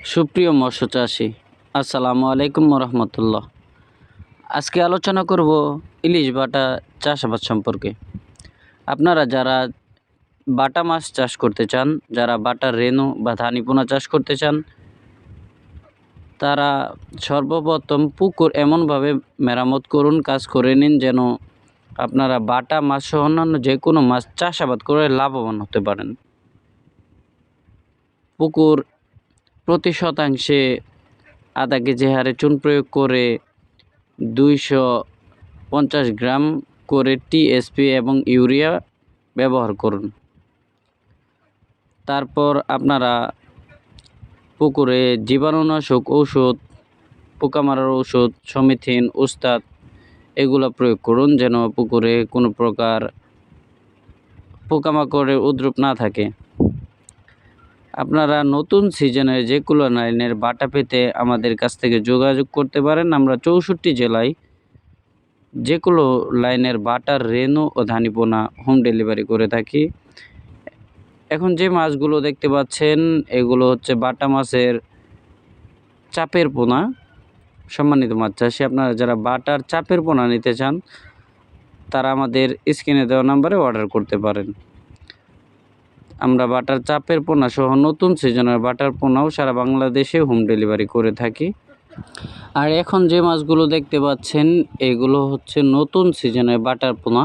সুপ্রিয় মৎস্য চাষি, আসসালামু আলাইকুম রহমতুল্লাহ আজকে আলোচনা করব ইলিশ বাটা চাষাবাদ সম্পর্কে। আপনারা যারা বাটা মাছ চাষ করতে চান, যারা বাটা রেনু বা ধানিপোনা চাষ করতে চান, তারা সর্বপ্রথম পুকুর এমনভাবে মেরামত করুন, কাজ করে নিন যেন আপনারা বাটা মাছ সহ অন্যান্য যে কোনো মাছ চাষাবাদ করে লাভবান হতে পারেন। পুকুর প্রতি শতাংশে আধা কেজি হারে চুন প্রয়োগ করে দুইশো পঞ্চাশ গ্রাম করে টিএসপি এবং ইউরিয়া ব্যবহার করুন। তারপর আপনারা পুকুরে জীবাণুনাশক ঔষধ পোকা মারার ঔষধ, সমিথিন উস্তাদ এগুলো প্রয়োগ করুন যেন পুকুরে কোনো প্রকার পোকামাকড়ের উদ্রুপ না থাকে। আপনারা নতুন সিজনের যে কোনো লাইনের বাটা পেতে আমাদের কাছ থেকে যোগাযোগ করতে পারেন। আমরা চৌষট্টি জেলায় যে কোনো লাইনের বাটার রেনু ও ধানিপোনা হোম ডেলিভারি করে থাকি। এখন যে মাছগুলো দেখতে পাচ্ছেন, এগুলো হচ্ছে বাটা মাছের চাপের পোনা, সম্মানিত মাছ চাষি। আপনারা যারা বাটার চাপের পোনা নিতে চান, তারা আমাদের স্ক্রিনে দেওয়া নাম্বারে অর্ডার করতে পারেন। আমরা বাটার চাপের পোনা সহ নতুন সিজনের বাটার পোনাও সারা বাংলাদেশে হোম ডেলিভারি করে থাকি। আর এখন যে মাছগুলো দেখতে পাচ্ছেন, এগুলো হচ্ছে নতুন সিজনের বাটার পোনা।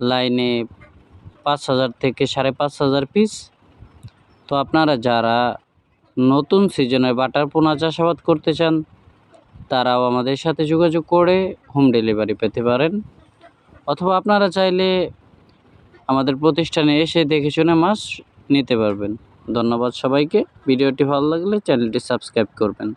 লাইনে পাঁচ হাজার থেকে সাড়ে পাঁচ হাজার পিস তো আপনারা যারা নতুন সিজনের বাটার পোনা চাষাবাদ করতে চান, তারাও আমাদের সাথে যোগাযোগ করে হোম ডেলিভারি পেতে পারেন। অথবা আপনারা চাইলে আমাদের প্রতিষ্ঠানে এসে দেখে শুনে মাছ নিতে পারবেন। ধন্যবাদ সবাইকে। ভিডিওটি ভালো লাগলে চ্যানেলটি সাবস্ক্রাইব করবেন।